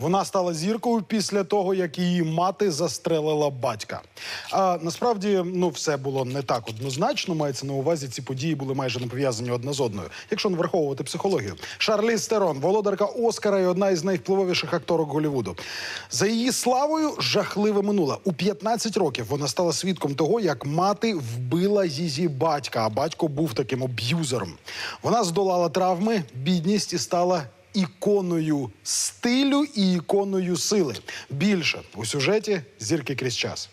Вона стала зіркою після того, як її мати застрелила батька. А насправді ну все було не так однозначно. Мається на увазі, ці події були майже не пов'язані одна з одною, якщо не враховувати психологію. Шарліз Терон, володарка Оскара і одна із найвпливовіших акторок Голлівуду. За її славою жахливе минуле. У 15 років вона стала свідком того, як мати вбила її батька. А батько був таким аб'юзером. Вона здолала травми, бідність і стала іконою стилю і іконою сили. Більше у сюжеті зірки крізь час.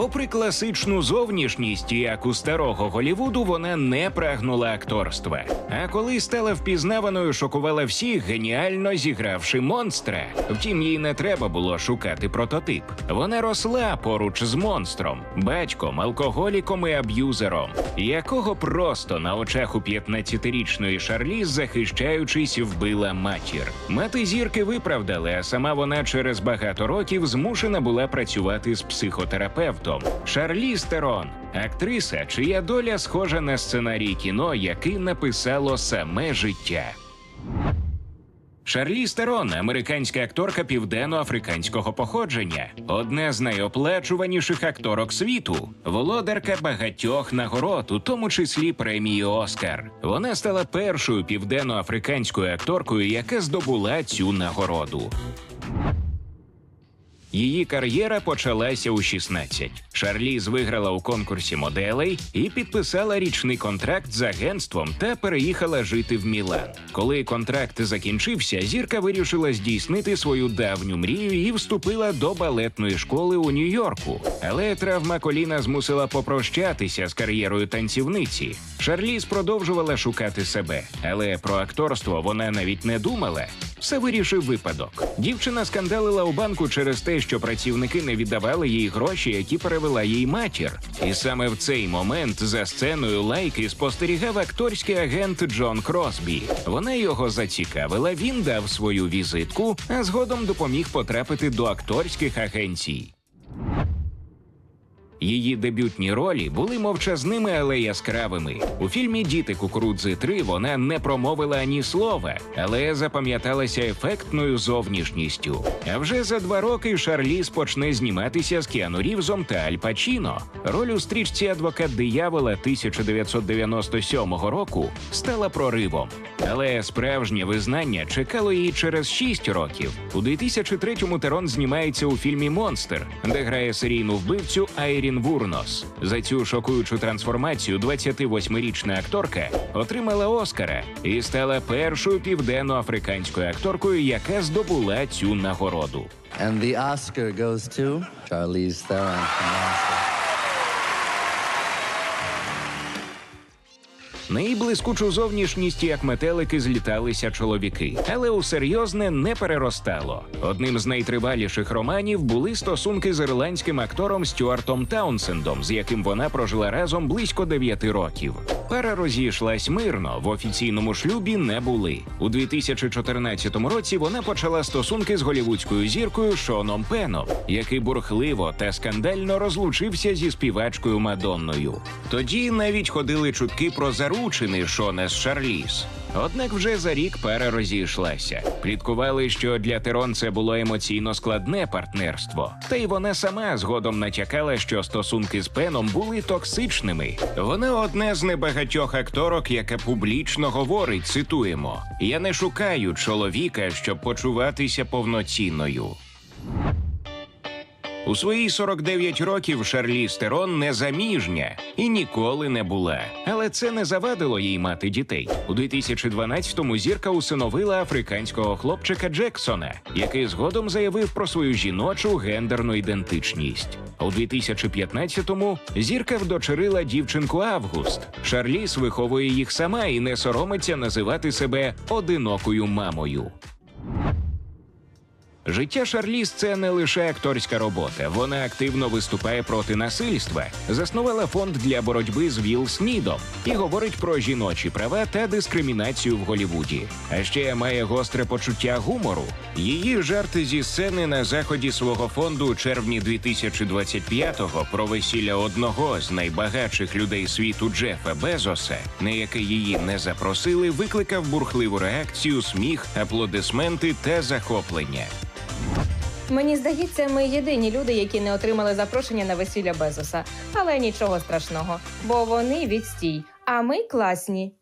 Попри класичну зовнішність, як у старого Голівуду, вона не прагнула акторства. А коли стала впізнаваною, шокувала всіх, геніально зігравши монстра. Втім, їй не треба було шукати прототип. Вона росла поруч з монстром, батьком, алкоголіком і аб'юзером, якого просто на очах у 15-річної Шарліз, захищаючись, вбила матір. Мати зірки виправдали, а сама вона через багато років змушена була працювати з психотерапевтом. Шарліз Терон, актриса, чия доля схожа на сценарій кіно, який написало саме життя. Шарліз Терон, американська акторка південно-африканського походження, одна з найоплачуваніших акторок світу, володарка багатьох нагород, у тому числі премії Оскар. Вона стала першою південно-африканською акторкою, яка здобула цю нагороду. Її кар'єра почалася у 16. Шарліз виграла у конкурсі моделей і підписала річний контракт з агентством та переїхала жити в Мілан. Коли контракт закінчився, зірка вирішила здійснити свою давню мрію і вступила до балетної школи у Нью-Йорку. Але травма коліна змусила попрощатися з кар'єрою танцівниці. Шарліз продовжувала шукати себе, але про акторство вона навіть не думала. Все вирішив випадок. Дівчина скандалила у банку через те, що працівники не віддавали їй гроші, які перевела їй матір. І саме в цей момент за сценою лайки спостерігав акторський агент Джон Кросбі. Вона його зацікавила, він дав свою візитку, а згодом допоміг потрапити до акторських агенцій. Її дебютні ролі були мовчазними, але яскравими. У фільмі Діти кукурудзи 3 вона не промовила ані слова, але запам'яталася ефектною зовнішністю. А вже за два роки Шарліз почне зніматися з Кіану Рівзом та Аль Пачіно. Роль у стрічці Адвокат диявола 1997 року стала проривом. Але справжнє визнання чекало її через 6 років. У 2003-му Терон знімається у фільмі Монстр, де грає серійну вбивцю Айрін Вурнос. За цю шокуючу трансформацію 28-річна акторка отримала Оскара і стала першою південно-африканською акторкою, яка здобула цю нагороду. And the Oscar goes to Charlize Theron from Monster. На її блискучу зовнішність, як метелики, зліталися чоловіки, але у серйозне не переростало. Одним з найтриваліших романів були стосунки з ірландським актором Стюартом Таунсендом, з яким вона прожила разом близько 9 років. Пара розійшлась мирно, в офіційному шлюбі не були. У 2014 році вона почала стосунки з голівудською зіркою Шоном Пеном, який бурхливо та скандально розлучився зі співачкою Мадонною. Тоді навіть ходили чутки про заручини Шона з Шарліз. Однак вже за рік пара розійшлася. Пліткували, що для Терон це було емоційно складне партнерство. Та й вона сама згодом натякала, що стосунки з Пеном були токсичними. Вона одна з небагатьох акторок, яка публічно говорить, цитуємо: Я не шукаю чоловіка, щоб почуватися повноцінною. У свої 49 років Шарліз Терон незаміжня і ніколи не була. Але це не завадило їй мати дітей. У 2012-му зірка усиновила африканського хлопчика Джексона, який згодом заявив про свою жіночу гендерну ідентичність. У 2015-му зірка вдочерила дівчинку Август. Шарліз виховує їх сама і не соромиться називати себе одинокою мамою. Життя Шарліз це не лише акторська робота. Вона активно виступає проти насильства, заснувала фонд для боротьби з Вілл Снідом і говорить про жіночі права та дискримінацію в Голівуді. А ще має гостре почуття гумору. Її жарти зі сцени на заході свого фонду у червні 2025-го про весілля одного з найбагатших людей світу Джефа Безоса, на яке її не запросили, викликав бурхливу реакцію, сміх, аплодисменти та захоплення. Мені здається, ми єдині люди, які не отримали запрошення на весілля Безоса. Але нічого страшного, бо вони відстій, а ми класні.